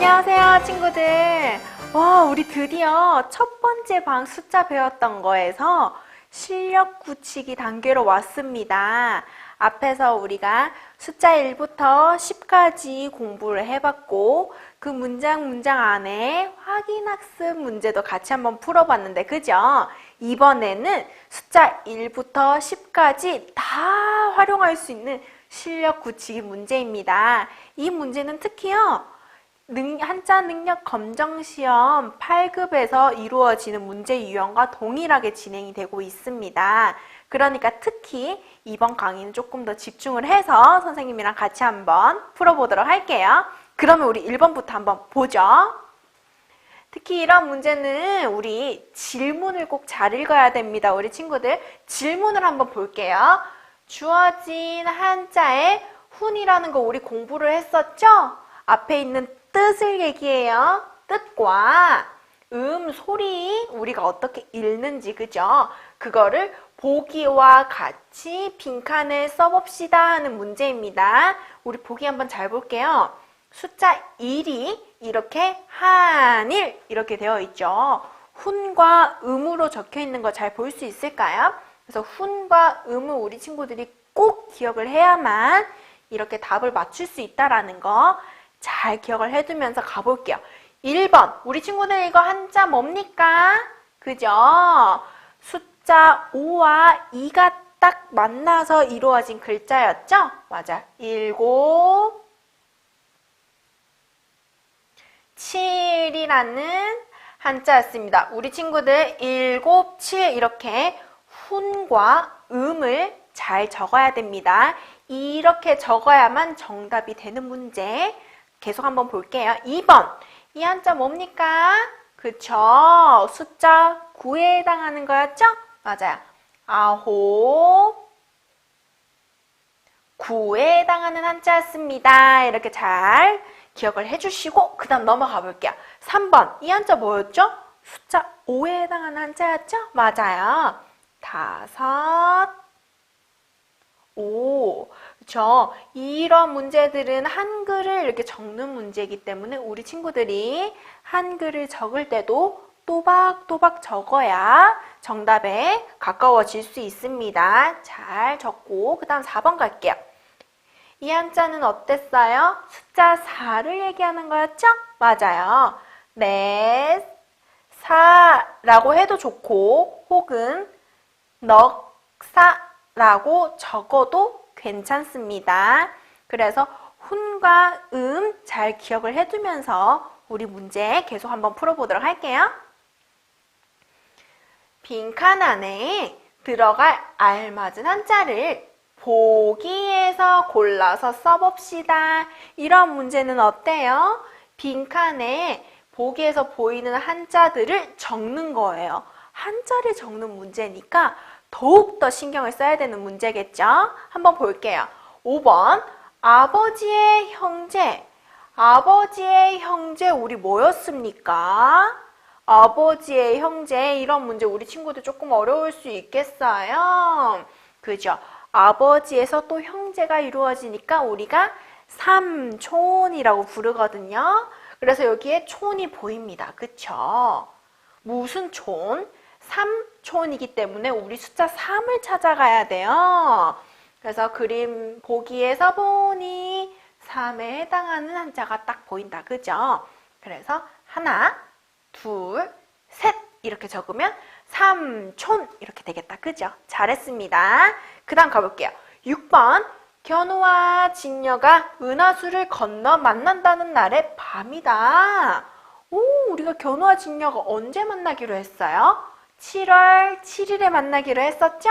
안녕하세요, 친구들. 와, 우리 드디어 첫 번째 방 숫자 배웠던 거에서 실력 굳히기 단계로 왔습니다. 앞에서 우리가 숫자 1부터 10까지 공부를 해봤고, 그 문장 문장 안에 확인학습 문제도 같이 한번 풀어봤는데, 그죠? 이번에는 숫자 1부터 10까지 다 활용할 수 있는 실력 굳히기 문제입니다. 이 문제는 특히요, 능- 한자 능력 검정 시험 8급에서 이루어지는 문제 유형과 동일하게 진행이 되고 있습니다. 그러니까 특히 이번 강의는 조금 더 집중을 해서 선생님이랑 같이 한번 풀어보도록 할게요. 그러면 우리 1번부터 한번 보죠. 특히 이런 문제는 우리 질문을 꼭 잘 읽어야 됩니다. 우리 친구들 질문을 한번 볼게요. 주어진 한자에 훈이라는 거 우리 공부를 했었죠? 앞에 있는 뜻을 얘기해요. 뜻과 음, 소리 우리가 어떻게 읽는지 그죠? 그거를 보기와 같이 빈칸에 써봅시다 하는 문제입니다. 우리 보기 한번 잘 볼게요. 숫자 1이 이렇게 한일 이렇게 되어 있죠. 훈과 음으로 적혀 있는 거 잘 볼 수 있을까요? 그래서 훈과 음을 우리 친구들이 꼭 기억을 해야만 이렇게 답을 맞출 수 있다라는 거 잘 기억을 해두면서 가볼게요. 1번 우리 친구들 이거 한자 뭡니까? 그죠? 숫자 5와 2가 딱 만나서 이루어진 글자였죠? 맞아. 7 7이라는 한자였습니다. 우리 친구들 7, 7 이렇게 훈과 음을 잘 적어야 됩니다. 이렇게 적어야만 정답이 되는 문제. 계속 한번 볼게요. 2번. 이 한자 뭡니까? 그쵸. 숫자 9에 해당하는 거였죠? 맞아요. 아홉. 9에 해당하는 한자였습니다. 이렇게 잘 기억을 해주시고 그 다음 넘어가 볼게요. 3번 이 한자 뭐였죠? 숫자 5에 해당하는 한자였죠? 맞아요. 다섯, 오. 그쵸? 이런 문제들은 한글을 이렇게 적는 문제이기 때문에 우리 친구들이 한글을 적을 때도 또박또박 적어야 정답에 가까워질 수 있습니다. 잘 적고 그 다음 4번 갈게요. 이 한자는 어땠어요? 숫자 4를 얘기하는 거였죠? 맞아요. 넷, 사라고 해도 좋고 혹은 넉사라고 적어도 괜찮습니다. 그래서 훈과 음 잘 기억을 해두면서 우리 문제 계속 한번 풀어보도록 할게요. 빈칸 안에 들어갈 알맞은 한자를 보기에서 골라서 써봅시다. 이런 문제는 어때요? 빈칸에 보기에서 보이는 한자들을 적는 거예요. 한자를 적는 문제니까 더욱더 신경을 써야 되는 문제겠죠? 한번 볼게요. 5번. 아버지의 형제. 아버지의 형제, 우리 뭐였습니까? 아버지의 형제, 이런 문제 우리 친구들 조금 어려울 수 있겠어요? 그죠? 아버지에서 또 형제가 이루어지니까 우리가 삼촌이라고 부르거든요. 그래서 여기에 촌이 보입니다. 그쵸? 무슨 촌? 삼촌이기 때문에 우리 숫자 3을 찾아가야 돼요. 그래서 그림 보기에서 보니 3에 해당하는 한자가 딱 보인다. 그죠? 그래서 하나, 둘, 셋 이렇게 적으면 삼촌 이렇게 되겠다. 그죠? 잘했습니다. 그 다음 가볼게요. 6번 견우와 진녀가 은하수를 건너 만난다는 날의 밤이다. 오, 우리가 견우와 진녀가 언제 만나기로 했어요? 7월 7일에 만나기로 했었죠?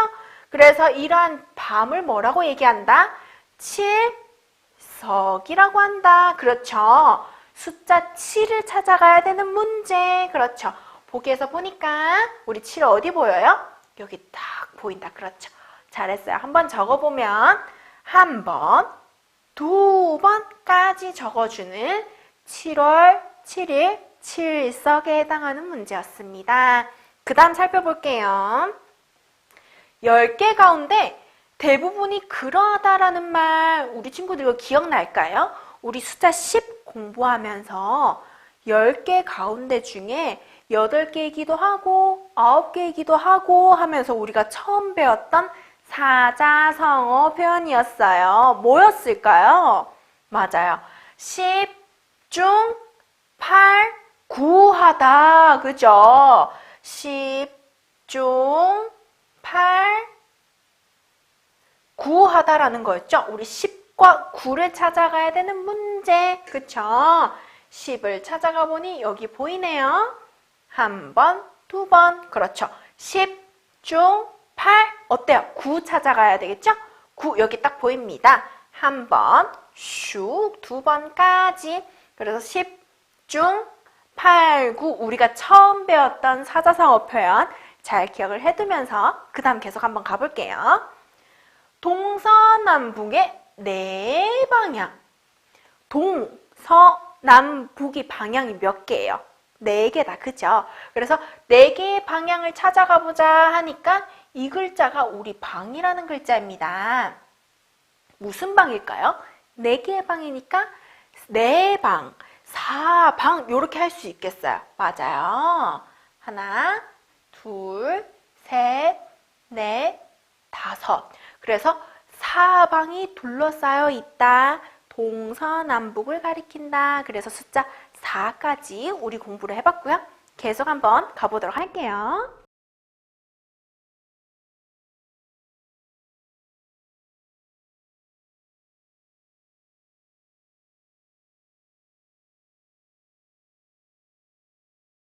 그래서 이러한 밤을 뭐라고 얘기한다? 7석이라고 한다. 그렇죠. 숫자 7을 찾아가야 되는 문제. 그렇죠. 보기에서 보니까 우리 7 어디 보여요? 여기 딱 보인다. 그렇죠. 잘했어요. 한번 적어보면 한 번, 두 번까지 적어주는 7월 7일 7석에 해당하는 문제였습니다. 그 다음 살펴볼게요. 10개 가운데 대부분이 그러하다라는 말 우리 친구들 이거 기억날까요? 우리 숫자 10 공부하면서 10개 가운데 중에 8개이기도 하고 9개이기도 하고 하면서 우리가 처음 배웠던 사자성어 표현이었어요. 뭐였을까요? 맞아요. 10 중 8, 9 하다. 그죠? 10중 8, 9 하다라는 거였죠? 우리 10과 9를 찾아가야 되는 문제. 그쵸? 10을 찾아가 보니 여기 보이네요. 한 번, 두 번. 그렇죠. 10중 8. 어때요? 9 찾아가야 되겠죠? 9 여기 딱 보입니다. 한 번, 슉, 두 번까지. 그래서 10중 8, 9. 우리가 처음 배웠던 사자성어 표현 잘 기억을 해두면서 그 다음 계속 한번 가볼게요. 동서남북의 네 방향. 동서남북이 방향이 몇 개예요? 네 개다, 그죠? 그래서 네 개의 방향을 찾아가 보자 하니까 이 글자가 우리 방이라는 글자입니다. 무슨 방일까요? 네 개의 방이니까 네 방, 사 방 이렇게 할 수 있겠어요. 맞아요. 하나, 둘, 셋, 넷, 다섯. 그래서 사방이 둘러싸여 있다. 동서남북을 가리킨다. 그래서 숫자 4까지 우리 공부를 해봤고요. 계속 한번 가보도록 할게요.